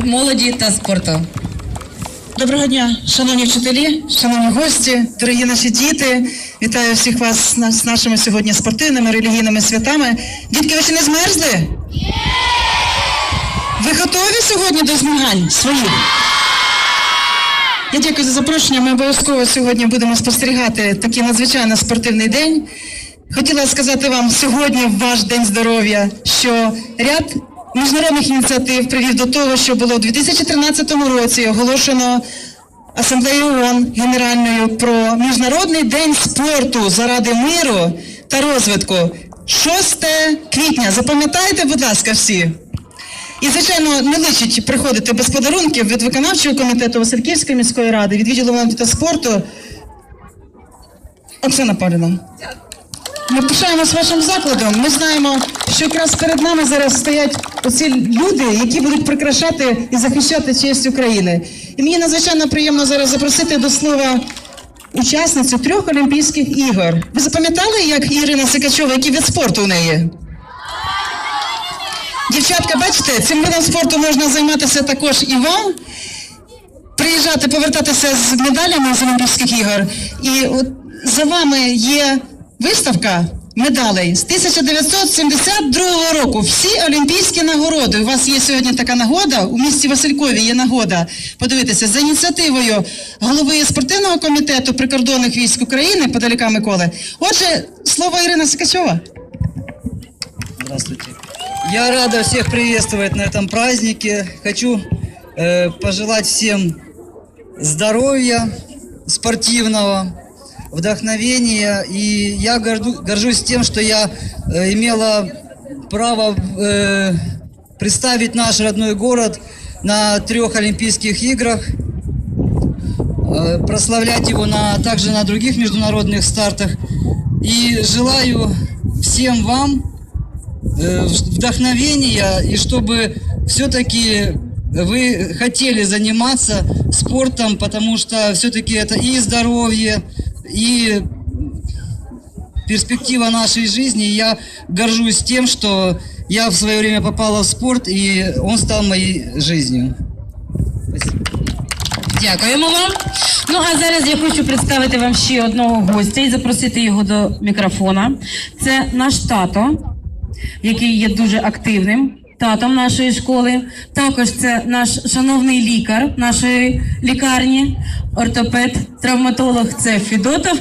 молоді та спорту. Доброго дня, шановні вчителі, шановні гості, дорогі наші діти. Вітаю всіх вас з нашими сьогодні спортивними релігійними святами. Дітки, ви ще не змерзли? Ви готові сьогодні до змагань своїх? Я дякую за запрошення. Ми обов'язково сьогодні будемо спостерігати такий надзвичайно спортивний день. Хотіла сказати вам сьогодні, ваш день здоров'я, що ряд міжнародних ініціатив привів до того, що було у 2013 році оголошено Асамблеєю ООН Генеральною про Міжнародний день спорту заради миру та розвитку. 6 квітня. Запам'ятайте, будь ласка, всі. І, звичайно, не личить приходити без подарунків від виконавчого комітету Васильківської міської ради, від відділу молоді та спорту. Оксана Павлівна. Ми пишаємось вашим закладом. Ми знаємо, що якраз перед нами зараз стоять оці люди, які будуть прикрашати і захищати честь України. І мені надзвичайно приємно зараз запросити до слова учасницю трьох Олімпійських ігор. Ви запам'ятали, як Ірина Сикачова, який від спорту у неї? Дівчатка, бачите, цим видом спорту можна займатися також і вам. Приїжджати, повертатися з медалями з Олімпійських ігор. І от за вами є виставка медалей з 1972 року. Всі олімпійські нагороди. У вас є сьогодні така нагода. У місті Василькові є нагода подивитися за ініціативою голови спортивного комітету прикордонних військ України Подоляка Миколи. Отже, слово Ірина Сикачова. Здравствуйте. Я рада всех приветствовать на этом празднике. Хочу э, пожелать всем здоровья спортивного, вдохновения. И я горду- горжусь тем, что я э, имела право э, представить наш родной город на трех Олимпийских играх, э, прославлять его на, также на других международных стартах. И желаю всем вам э, вдохновения и чтобы все-таки вы хотели заниматься спортом, потому что все-таки это и здоровье, и перспектива нашей жизни. Я горжусь тем, что я в свое время попала в спорт, и он стал моей жизнью. Спасибо. Дякуємо вам. Ну а зараз я хочу представити вам ще одного гостя і запросити його до мікрофона. Це наш тато, який є дуже активним татом нашої школи. Також це наш шановний лікар нашої лікарні, ортопед, травматолог це Фідотов.